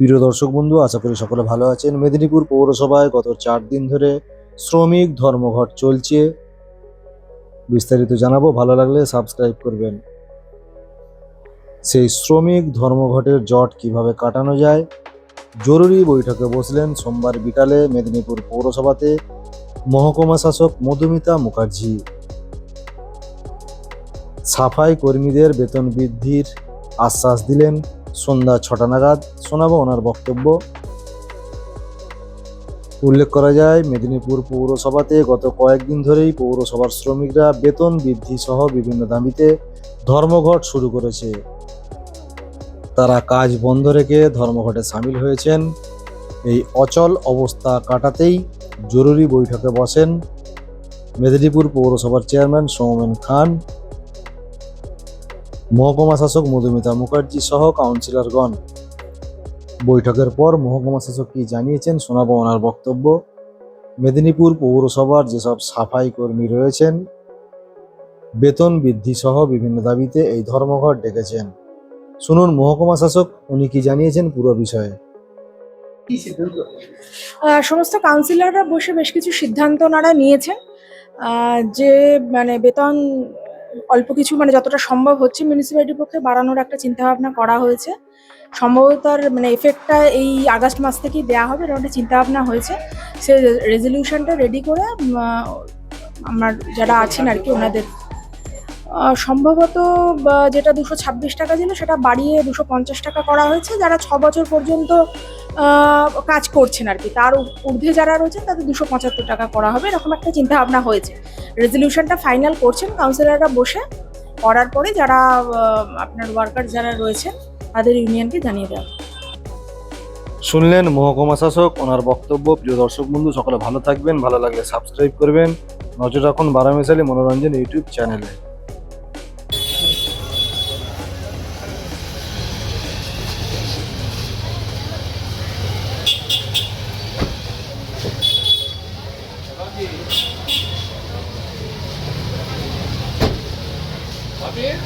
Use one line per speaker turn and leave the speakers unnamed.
প্রিয় দর্শক বন্ধু, আশা করি সকলে ভালো আছেন। মেদিনীপুর পৌরসভায় গত চার দিন ধরে শ্রমিক ধর্মঘট চলছে। বিস্তারিত জানাব, ভালো লাগলে সাবস্ক্রাইব করবেন। সেই শ্রমিক ধর্মঘটের জট কীভাবে কাটানো যায়? জরুরি বৈঠকে বসলেন সোমবার বিকালে মেদিনীপুর পৌরসভাতে মহকুমা শাসক মধুমিতা মুখার্জি। সাফাই কর্মীদের বেতন বৃদ্ধির আশ্বাস দিলেন সন্ধ্যা ছটা নাগাদ শোনাবো ওনার বক্তব্য। উল্লেখ করা যায়, মেদিনীপুর পৌরসভাতে গত কয়েকদিন ধরেই পৌরসভার শ্রমিকরা বেতন বৃদ্ধি সহ বিভিন্ন দাবিতে ধর্মঘট শুরু করেছে। তারা কাজ বন্ধ রেখে ধর্মঘটে সামিল হয়েছেন। এই অচল অবস্থা কাটাতেই জরুরি বৈঠকে বসেন মেদিনীপুর পৌরসভার চেয়ারম্যান সৌমেন খান। মহকুমা শাসক মধুমিতা মুখার্জি সহ কাউন্সিলরগণ। বৈঠকের পর মহকুমা শাসক কি জানিয়েছেন শোনাবো ওনার বক্তব্য। মেদিনীপুর পৌরসভার যেসব সাফাই কর্মী রয়েছেন বেতন বৃদ্ধি সহ বিভিন্ন দাবিতে এই ধর্মঘট ডেকেছেন। শুনুন মহকুমা শাসক উনি কি জানিয়েছেন পুরো বিষয়ে।
সমস্ত কাউন্সিলররা বসে বেশ কিছু সিদ্ধান্ত ওনারা নিয়েছেন। যে মানে বেতন অল্প কিছু মানে যতটা সম্ভব হচ্ছে মিউনিসিপ্যালিটির পক্ষে বাড়ানোর একটা চিন্তাভাবনা করা হয়েছে। সম্ভবত মানে এফেক্টটা এই আগস্ট মাস থেকেই দেওয়া হবে এরকম একটা চিন্তাভাবনা হয়েছে। সে রেজলিউশনটা রেডি করে আমার যারা আছেন আর কি, ওনাদের সম্ভবত যেটা দুশো ছাব্বিশ টাকা ছিল, সেটা বাড়িয়ে দুশো পঞ্চাশ টাকা করা হয়েছে। যারা ছ বছর পর্যন্ত কাজ করছেন আর কি, তার ঊর্ধ্বে যারা রয়েছেন, তাদের দুশো পঁচাত্তর টাকা করা হবে, এরকম একটা চিন্তা ভাবনা হয়েছে। রেজলিউশনটা ফাইনাল করছেন কাউন্সিলররা বসে। করার পরে যারা আপনার ওয়ার্কার যারা রয়েছেন, তাদের ইউনিয়নকে জানিয়ে দেওয়া
শুনলেন মহকুমা শাসক, ওনার বক্তব্য। প্রিয় দর্শক বন্ধু, সকলে ভালো থাকবেন, ভালো লাগলে সাবস্ক্রাইব করবেন। নজর রাখুন বারামেশালী মনোরঞ্জন ইউটিউব চ্যানেলে। Abi?